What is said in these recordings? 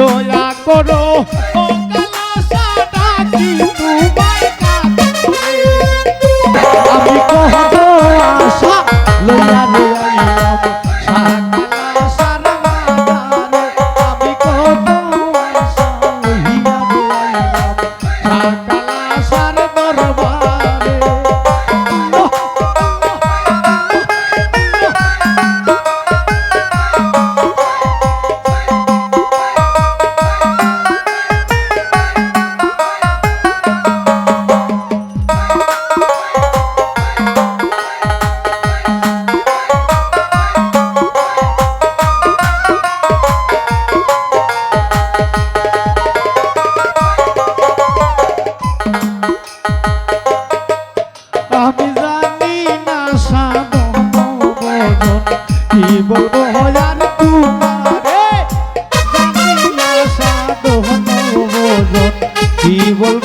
দয়া করো বলব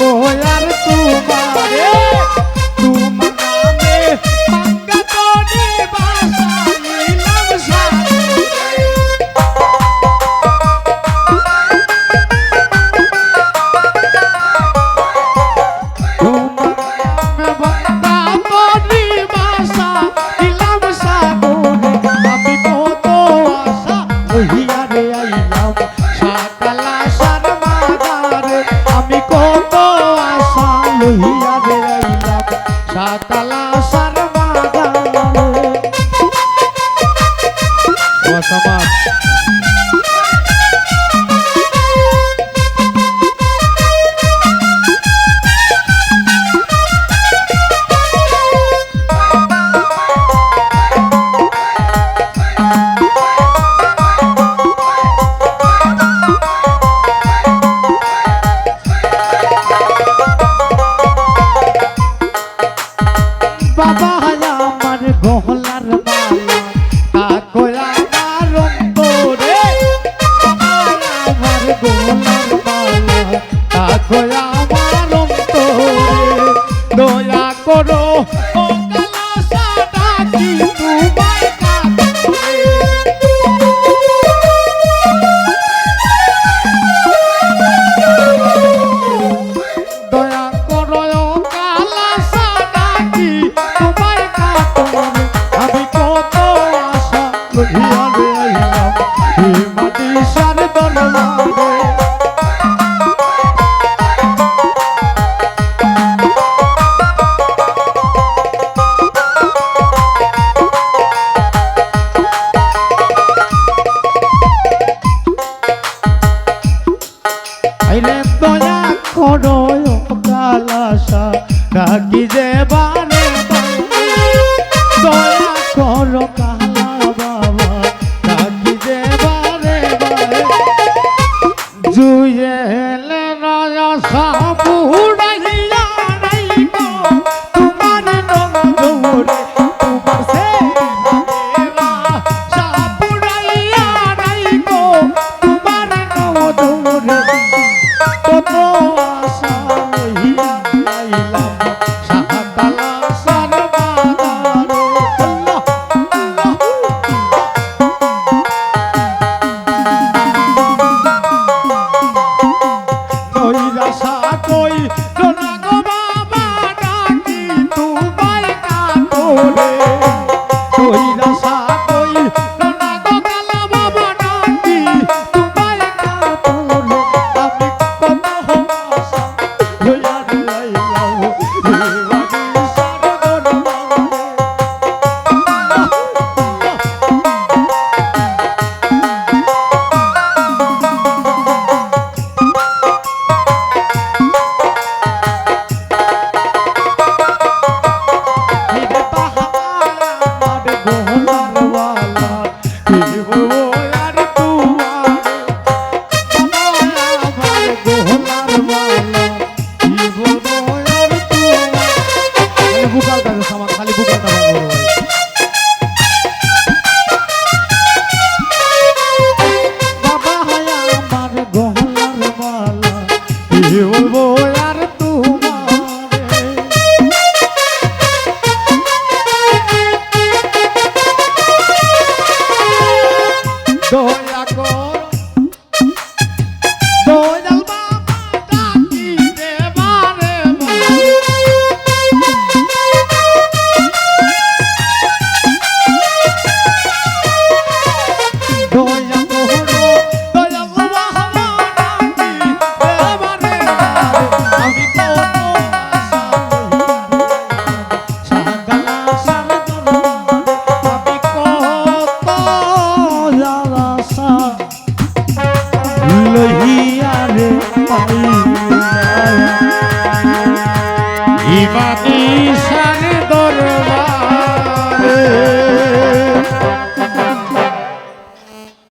দয়া করো। নয় কালাসা ডাকি যে বারে দয়া কর কালা বাবা ডাকি যে বারে বারে জুয়ে রাজা সাবু Oh ইমানি সা